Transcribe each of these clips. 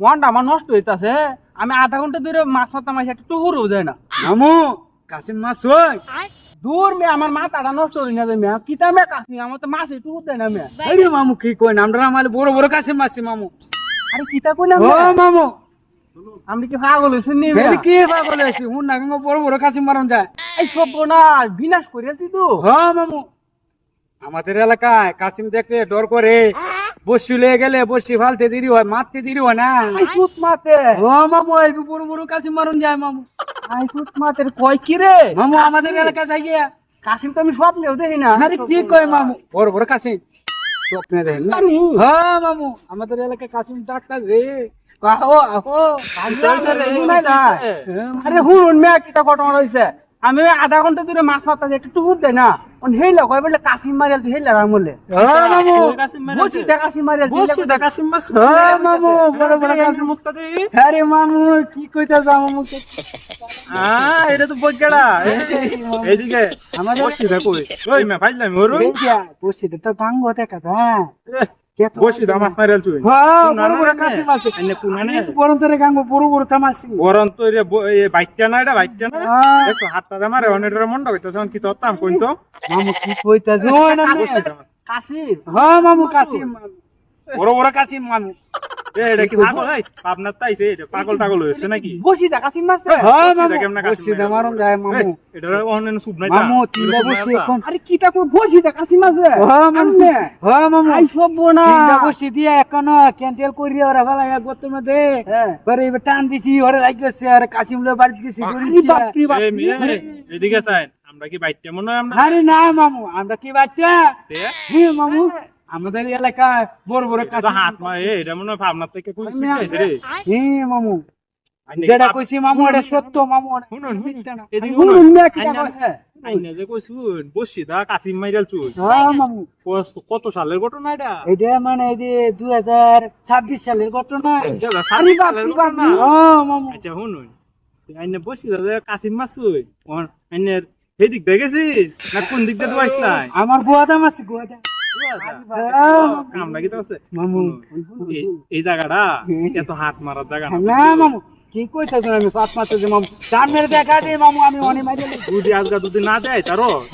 মনটা আমার নষ্ট হইতাছে। আমি আধা ঘণ্টা ধরে মাছ মারতাম একটা টুকুরও দেয় না। মামু কাশিম মাছ ওই। দূর মে আমার মাথাটা নষ্ট হই না মে কিতা মে কাশি আমার তো মাছ একটু দেয় না মে আরে মামু কি কই না আমরা আমার বড় বড় কাশিম মাছি মামু। আরে কিতা কইলাম ও মামু। আমি কি পাগল হইছি নি এই কি পাগল হইছি? হুন না বড় বড় কাশিম মারন যায়। এই সব না বিনাশ করে তুই তো। হ মামু। আমাদের এলাকায় কাশিম দেখলে ডর করে। বসি লয়ে গেলে বসি ফালতে দেরি হয় মারতে দেরি হয় না। সুত মাতে ও মামু এই বড় বড় কাশিম মারন যায় মামু। আই সুত মাতে কয় কি রে? মামু আমাদের এলাকায় যাই গিয়া। কাশিম তো আমি স্বপ্নেও দেখি না। আরে কি কয় মামু? বড় বড় কাশিম। স্বপ্নে দেখেন না? হ্যাঁ মামু। আমাদের এলাকা কাশিম ডাক্তার রে। আহো আহো আরে হুন মে কিটা ঘটনা হইছে আমি আধা ঘণ্টা ধরে মাছ মারতাছি একটু টুকুর দেয় না। অন হেইলা কয় বলে কাশিম মারিয়াল তুই হেইলা বলে। হ্যাঁ মামু। বসি দে কাশিম মারিয়াল বসি দে কাশিম মাছ হ্যাঁ মামু বড় বড় কাশিম আরে মামু কি কইতাছ মামু? এটা তো বৈকেডা এইদিকে। আমাদের- বসি দেখো ওই মে ফাইলাম ওর বসি দে তো গাঙ্গ দেখা হ্যাঁ। বসি দা মাছ মারিয়াল তুই হ্যাঁ বড় আছে এনে কুনানে বড় তরে গাঙ্গ বড় বড় তামাসি বড় তরে রে বাইকটা না এটা বাইকটা না? হ্যাঁ। দেখো হাতটা দে মারে অনেকটা মন্ড হইতাছে কি তোতাম কইন তো? মামু কি কইতাছ? ও না দা হ্যাঁ মামু কাসিম বড় বড় কাসিম মামু। এটা কি পাগল এই পাবনার তাইছে এটা পাগল টাগল হয়েছে নাকি? বসি দে কাশিম মাছ হ্যাঁ মামু দে কেমনে কাশিম বসি দে মাইরা যায় মামু। এই, এটার অনেক নাই মামু তিনটা বসি এখন। আরে কিটা কই বসি দে কাশিম মাছ হ্যাঁ মামু। হ্যাঁ মামু। আই সব না তিনটা বসি দিয়ে এখনও ক্যান্টেল করি ওরা ভালো এক গর্তের মধ্যে। হ্যাঁ। পরে এবার টান দিছি ওরে লাগছে আর কাশিম লো বাড়ি গেছি বাপ এদিকে আমরা কি বাইকটা মনে হয় আমরা? আরে না মামু আমরা কি হ্যাঁ মামু। আমাদের এলাকায় বড় বড় তো হাত এটা মনে হয় পাবনার থেকে কই শিখাইছে রে? হ্যাঁ মামু। যেটা কইছি মামু এটা সত্য মামু শুনুন এদিকে শুনুন। আইনে যে বসি দা কাসিম মাইরাল চুই হ্যাঁ মামু। কত- সালের ঘটনা এটা? এটা মানে এই যে দুই হাজার ছাব্বিশ সালের ঘটনা। আরে বাপ। হ্যাঁ মামু। আচ্ছা শুনুন। আইনে বসি দা কাসিম মাছ চুই আইনের সেই দিক দিয়ে গেছিস? না কোন দিক দিয়ে আমার গুয়াদাম আছে গুয়াদাম। এই- জায়গাটা এত হাত মারার জায়গা না। না মামু। কি কইতাছ আমি? পাঁচ মাস যে মামু সামনে দেখা দে মামু আমি অনেক মাইরে দুদি আজকা দুদি না দেয়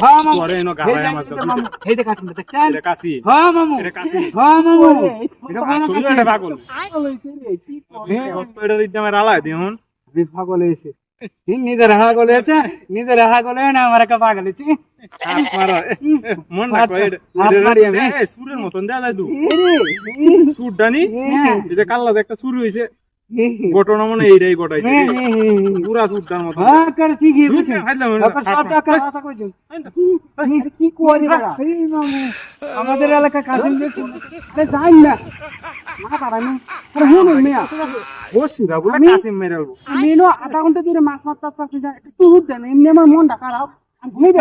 হ্যাঁ মামু। পরে এনো এই গালায় যে আমার এই মামু। এই দেখা শুনতে দেখছেন এটা কাছি হ্যাঁ মামু। এটা কাছি হ্যাঁ মামু। এটা বড় আসলে কাছে। এটা পাগল। এটা দিতে আলায় দিহুন। আমি পাগল হয়েছে নিজের পাগল হয়েছে নিজের পাগল হয়ে না আমার একটা পাগল মন মারি আমি। সুরের মতন দেয়া যায় এই সুর ডানি হ্যাঁ। এই যে কাল্লা একটা শুরু হয়েছে রে। ঘটনা মনে এইটাই ঘটাইছে হ্যাঁ। হ্যাঁ, হ্যাঁ। পুরা সুরটার মতন হ্যাঁ, করে সব টাকা কথা। কি আমাদের এলাকা আরে যাই না আধা ঘণ্টা ধরে মাছ মারতে পারছি না একটু হুদ দেন এমনি আমার মনটা খারাপ আমি ঘুরে